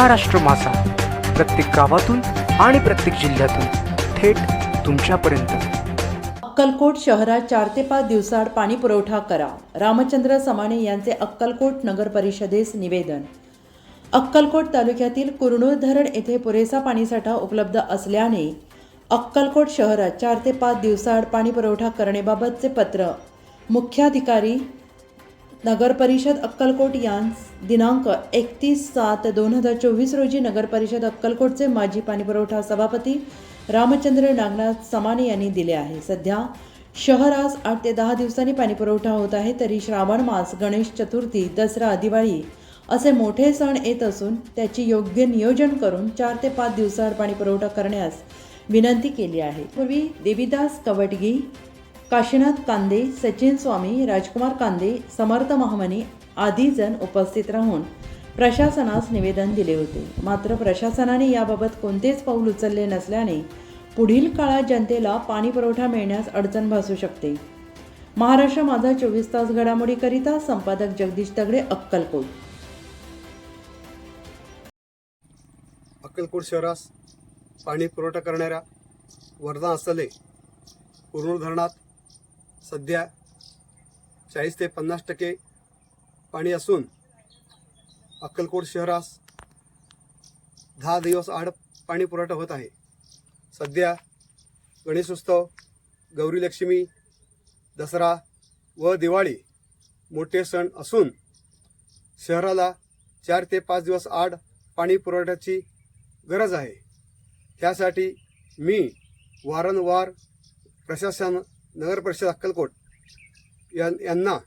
महाराष्ट्र मासा. प्रत्येक गावातून आणि प्रत्येक जिल्ह्यातून थेट तुमच्यापर्यंत. अक्कलकोट शहरात चार ते पाच दिवसाआड पाणी पुरवठा करा. रामचंद्र समाणे यांचे अक्कलकोट नगर परिषदेस निवेदन. अक्कलकोट तालुक्यातील कुरनूर धरण येथे पुरेसा पाणीसाठा उपलब्ध असल्याने अक्कलकोट शहरात चार ते पाच दिवसाआड पाणी पुरवठा करण्याबाबतचे पत्र मुख्याधिकारी नगरपरिषद अक्कलकोट यांस दिनांक एकतीस सात दोन हजार चोवीस रोजी नगरपरिषद अक्कलकोटचे माजी पाणीपुरवठा सभापती रामचंद्र नागनाथ समाने यांनी दिले आहे. सध्या शहरास आठ ते दहा दिवसांनी पाणीपुरवठा होत आहे तरी श्रावण मास गणेश चतुर्थी दसरा दिवाळी असे मोठे सण येत असून त्याची योग्य नियोजन करून चार ते पाच दिवसावर पाणीपुरवठा करण्यास विनंती केली आहे. पूर्वी देवीदास कवटगी काशीनाथ कांदे सचिन स्वामी राजकुमार कांदे समर्थ महामनी आदी जण उपस्थित राहून प्रशासनास निवेदन दिले होते. मात्र प्रशासनाने याबाबत कोणतेच पाऊल उचलले नसल्याने पुढील काळात जनतेला पाणी पुरवठा मिळण्यास अडचण भासू शकते. महाराष्ट्र माझा चोवीस तास घडामोडीकरिता संपादक जगदीश दगडे अक्कलकोट. अक्कलकोट शहरास पाणी पुरवठा करणाऱ्या वरदान असले कुरनूर धरणात सध्या चाळीस ते पन्नास टक्के पाणी असून अक्कलकोट शहरास दहा दिवस आड पाणी पुरवठा होत आहे. सध्या गणेशोत्सव गौरी लक्ष्मी दसरा व दिवाळी मोठे सण असून शहराला चार ते पाच दिवस आड पाणी पुरवठ्याची गरज आहे. त्यासाठी मी वारंवार प्रशासन नगर परिषद अक्कलकोट यां यांना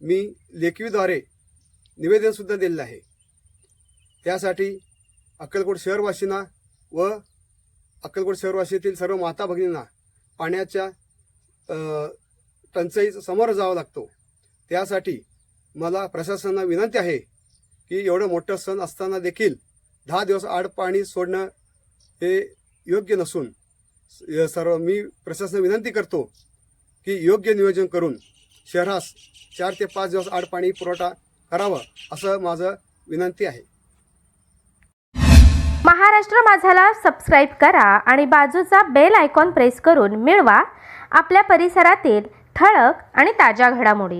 मी लेखीद्वारे निवेदनसुद्धा दिलेलं आहे. त्यासाठी अक्कलकोट शहरवासींना व अक्कलकोट शहरवासीतील सर्व माता भगिनींना पाण्याच्या टंचाई टंचाईचं समोर जावं लागतो. त्यासाठी मला प्रशासनाला विनंती आहे की एवढं मोठं सण असताना देखील दहा दिवस आड पाणी सोडणं हे योग्य नसून सर्व मी प्रशासनाला विनंती करतो की योग्य नियोजन करून शहरास चार ते पाच दिवस आड पाणी पुरवठा करावा असं माझं विनंती आहे. महाराष्ट्र माझाला सबस्क्राईब करा आणि बाजूचा बेल आयकॉन प्रेस करून मिळवा. आपल्या परिसरातील ठळक आणि ताज्या घडामोडी.